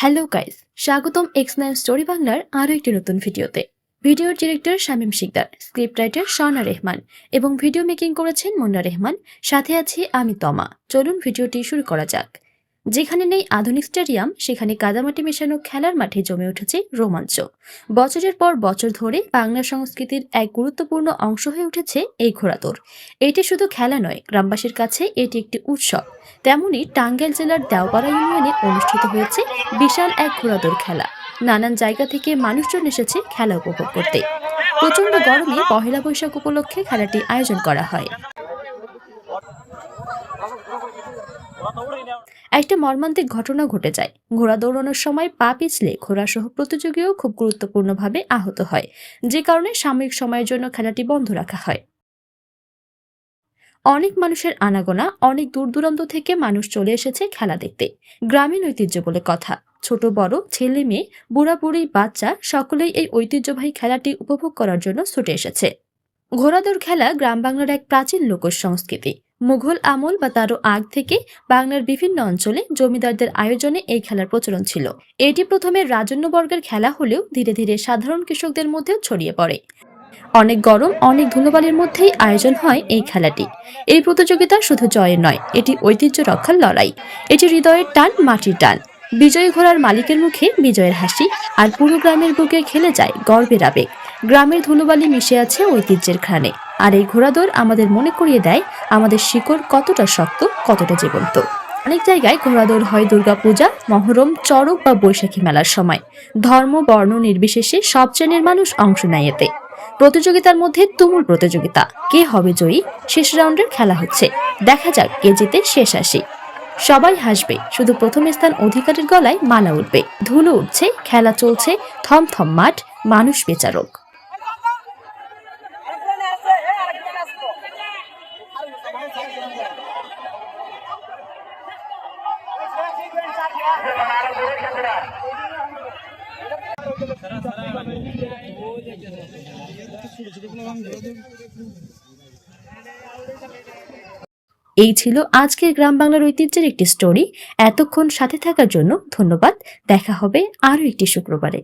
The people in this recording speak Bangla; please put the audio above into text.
হ্যালো গাইস স্বাগতম এক্স নাইন স্টোরি বাংলার আরও একটি নতুন ভিডিওতে। ভিডিওর director Shamim Shikdar script writer Sharna Rehman এবং ভিডিও মেকিং করেছেন মুন্না রেহমান। সাথে আছি আমি তমা। চলুন ভিডিওটি শুরু করা যাক। যেখানে নেই আধুনিক স্টেডিয়াম, সেখানে কাদামাটি মেশানো খেলার মাঠে জমে উঠেছে রোমাঞ্চ। বছরের পর বছর ধরে বাংলা সংস্কৃতির এক গুরুত্বপূর্ণ অংশ হয়ে উঠেছে এই ঘোড়াদৌড়। এটি শুধু খেলা নয়, গ্রামবাসীর কাছে এটি একটি উৎসব। তেমনি টাঙ্গাইল জেলার দেওপাড়া ইউনিয়নে অনুষ্ঠিত হয়েছে বিশাল এক ঘোড়াদৌড় খেলা। নানান জায়গা থেকে মানুষজন এসেছে খেলা উপভোগ করতে। প্রচণ্ড গরমে পহেলা বৈশাখ উপলক্ষে খেলাটি আয়োজন করা হয়। একটা মর্মান্তিক ঘটনা ঘটে যায়। ঘোড়া দৌড়ানোর সময় পা পিছলে ঘোড়াসহ প্রতিযোগীও খুব গুরুত্বপূর্ণভাবে আহত হয়, যে কারণে সাময়িক সময়ের জন্য খেলাটি বন্ধ রাখা হয়। অনেক মানুষের আনাগোনা, অনেক দূর দূরান্ত থেকে মানুষ চলে এসেছে খেলা দেখতে। গ্রামীণ ঐতিহ্য বলে কথা। ছোট, বড়, ছেলে, মেয়ে, বুড়া, বুড়ি, বাচ্চা, সকলেই এই ঐতিহ্যবাহী খেলাটি উপভোগ করার জন্য ছুটে এসেছে। ঘোড়াদৌড় খেলা গ্রাম বাংলার এক প্রাচীন লোক সংস্কৃতি। মুঘল আমল বা তারও আগ থেকে বাংলার বিভিন্ন অঞ্চলে জমিদারদের আয়োজনে এই খেলার প্রচলন ছিল। এটি প্রথমে রাজন্যবর্গের খেলা হলেও ধীরে ধীরে সাধারণ কৃষকদের মধ্যেও ছড়িয়ে পড়ে। অনেক গরম, অনেক ধুলোবালির মধ্যেই আয়োজন হয় এই খেলাটি। এই প্রতিযোগিতা শুধু জয়ের নয়, এটি ঐতিহ্য রক্ষার লড়াই। এটি হৃদয়ের টান, মাটির টান। বিজয়ী ঘোড়ার মালিকের মুখে বিজয়ের হাসি আর পুরো গ্রামের বুকে খেলে যায় গর্বের আবেগ। গ্রামের ধুলোবালি মিশে আছে ঐতিহ্যের ঘ্রাণে আর এই ঘোড়াদৌড় আমাদের মনে করিয়ে দেয় আমাদের শিকড় কতটা শক্ত, কতটা জীবন্ত। অনেক জায়গায় ঘোড়াদৌড় হয় দুর্গাপূজা, মহরম, চড়ক বা বৈশাখী মেলার সময়। ধর্ম, বর্ণ নির্বিশেষে সব শ্রেণির মানুষ অংশ নেয় এতে। প্রতিযোগিতার মধ্যে তুমুল প্রতিযোগিতা। কে হবে জয়ী? শেষ রাউন্ডের খেলা হচ্ছে। দেখা যাক কে জিতে শেষ আসি সবাই হাসবে, শুধু প্রথম স্থান অধিকারের গলায় মালা উঠবে। ধুলো উঠছে, খেলা চলছে, থমথম মাঠ, মানুষ বেচারক। এই ছিল আজকের গ্রাম বাংলার ঐতিহ্যের একটি স্টোরি এতক্ষণ সাথে থাকার জন্য ধন্যবাদ। দেখা হবে আরও একটি শুক্রবারে।